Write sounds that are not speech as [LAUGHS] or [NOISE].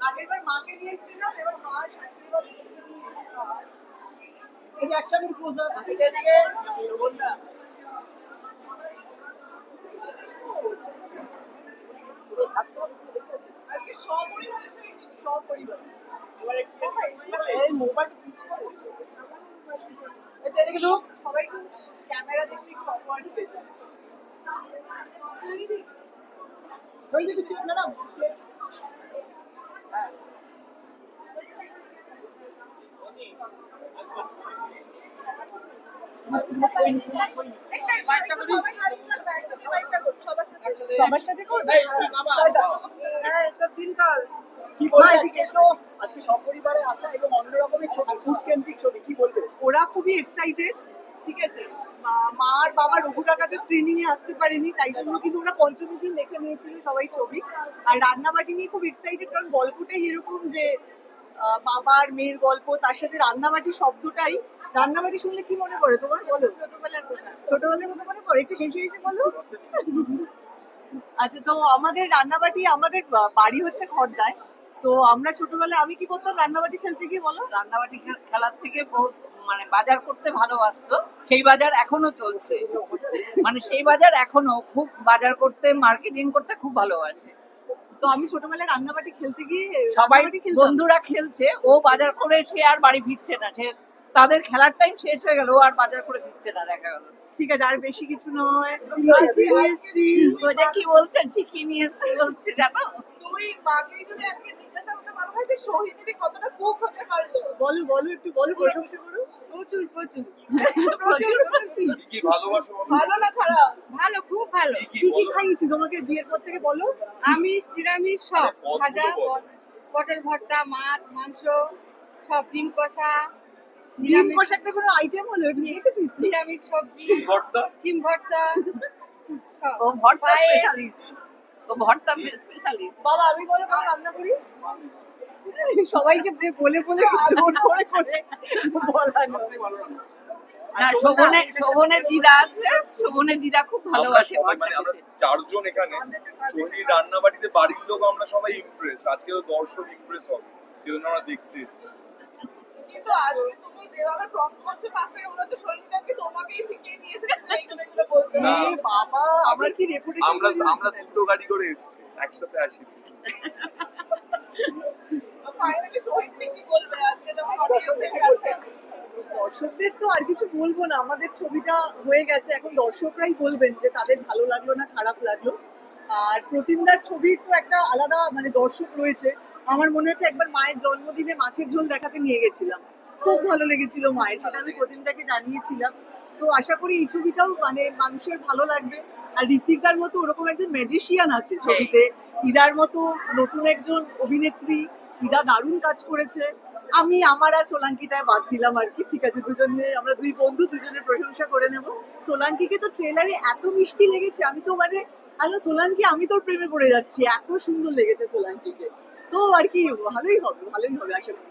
আগেরবার মাকে নিয়ে এসেছিলাম এবার মা শাশুড়ি। এই যে এদিকে সবাই ক্যামেরা দেখলে সবার সাথে। করবে? হ্যাঁ, দিনকাল। কি আজকে সপরিবারে আসা এবং অন্য রকমের ছবি ফুড কেন্দ্রিক ছবি কি বলবে ওরা খুবই এক্সাইটেড ঠিক আছে? মা- আর বাবা রঘু কাকাতে স্ক্রিনিং এ আসতে পারেনি তাই জন্য কিন্তু ওরা পঞ্চমী দিন দেখে নিয়েছিল সবাই ছবি। আর রান্নাবাটি নিয়ে খুব এক্সাইটেড কারণ গল্পটাই এরকম যে বাবার মেয়ের গল্প তার সাথে রান্নাবাটি শব্দটাই। রান্নাবাটি শুনলে কি মনে পড়ে তোমার? বলো ছোটবেলার কথা। ছোটবেলার কথা মনে পড়ে? একটু হেসে হেসে বলো। আচ্ছা তো আমাদের রান্নাবাটি আমাদের বাড়ি হচ্ছে খড়দায়। তো আমরা ছোটবেলায় আমি কি করতাম রান্নাবাটি খেলতে গিয়ে বলো? রান্নাবাটি খেলার থেকে বহুত মানে বাজার করতে ভালোবাসতো সেই বাজার এখনও চলছে। মানে সেই বাজার এখনও খুব বাজার করতে মার্কেটিং করতে খুব ভালোবাসে। তো আমি ছোটবেলায় রান্নাবাটি খেলতে গিয়ে সবাই বন্ধুরা খেলছে ও বাজার করে সে আর বাড়ি ফিরছে না। সে তাদের খেলার টাইম শেষ হয়ে গেল ও আর বাজার করে ফিরছে না দেখা গেল। ঠিক আছে আর বেশি কিছু নয়। কি? কি বলছেন? শিখি নিয়ে এসছে বলছে জানো? বলো বলো একটু বলো প্রশংসা করো। প্রচুর প্রচুর। প্রচুর প্রচুর। কি ভালোবাসো ভালো না খারাপ? ভালো খুব ভালো। কি কি কি কি বলো? খাইয়েছি? তোমাকে বিয়ের পর থেকে বলো। আমিষ নিরামিষ সব। ভাজা পটল ভর্তা মাছ মাংস সব ডিম কষা ডিম নিরামিষ। কষাতে কোনো আইটেম হলো? একটু দেখেছিস নিরামিষ সবজি। ভর্তা? সিম ভর্তা। ও ভর্তা স্পেশালিস্ট ও ভর্তা স্পেশালিস্ট বাবা আমি বলো কেমন রান্না করি? সবাইকে বলে বলে জোর করে করে বলানো না শোভনে শোভনের দিদা আছে। শোভনের দিদা খুব ভালোবাসে। মানে আমরা চারজন এখানে। সোহিনীর রান্না বাড়িতে বাড়ির লোক আমরা সবাই ইমপ্রেস আজকে তো দর্শক ইমপ্রেস হবে। এই জন্য আমরা দেখতে এসেছি। কিন্তু আজকে যেভাবে প্রম্পট করছ পাশ থেকে মনে হচ্ছে সলিদাকে তোমাকেই শিখিয়ে নিয়েছে এইগুলো এগুলো বলতে না। বাবা আমার কি রেপুটেশন আমরা আমরা দুটো গাড়ি করে এসেছি একসাথে আসি। [LAUGHS] ফাইনালি সোহিনী কি বলবে আজকে যখন অডিয়েন্সের কাছে দর্শকদের তো আর কিছু বলব না আমাদের ছবিটা হয়ে গেছে। এখন দর্শকরাই বলবেন যে তাদের ভালো লাগল না খারাপ লাগল। আর প্রতিমদার ছবির তো একটা আলাদা মানে দর্শক রয়েছে। আমার মনে হচ্ছে একবার মায়ের জন্মদিনে মাছের ঝোল দেখাতে নিয়ে গেছিলাম। খুব ভালো লেগেছিল মায়ের সেটা আমি প্রতিমদাকে জানিয়েছিলাম। তো আশা করি এই ছবিটাও মানে মানুষের ভালো লাগবে। আর ঋতিকার মতো ওরকম একজন ম্যাজিশিয়ান আছে ছবিতে। ইদার মতো নতুন একজন অভিনেত্রী। ইদা দারুণ কাজ করেছে। আমি আমার আর সোলাঙ্কিটায় বাদ দিলাম আর কি। ঠিক আছে, দুজনে আমরা দুই বন্ধু দুজনের প্রশংসা করে নেব। সোলাঙ্কিকে তো ট্রেলারে এত মিষ্টি লেগেছে। আমি তো মানে হ্যালো, সোলাঙ্কি, আমি তোর প্রেমে পড়ে যাচ্ছি। এত সুন্দর লেগেছে সোলাঙ্কিকে। তো আর কি, ভালোই হবে ভালোই হবে, আশা করি।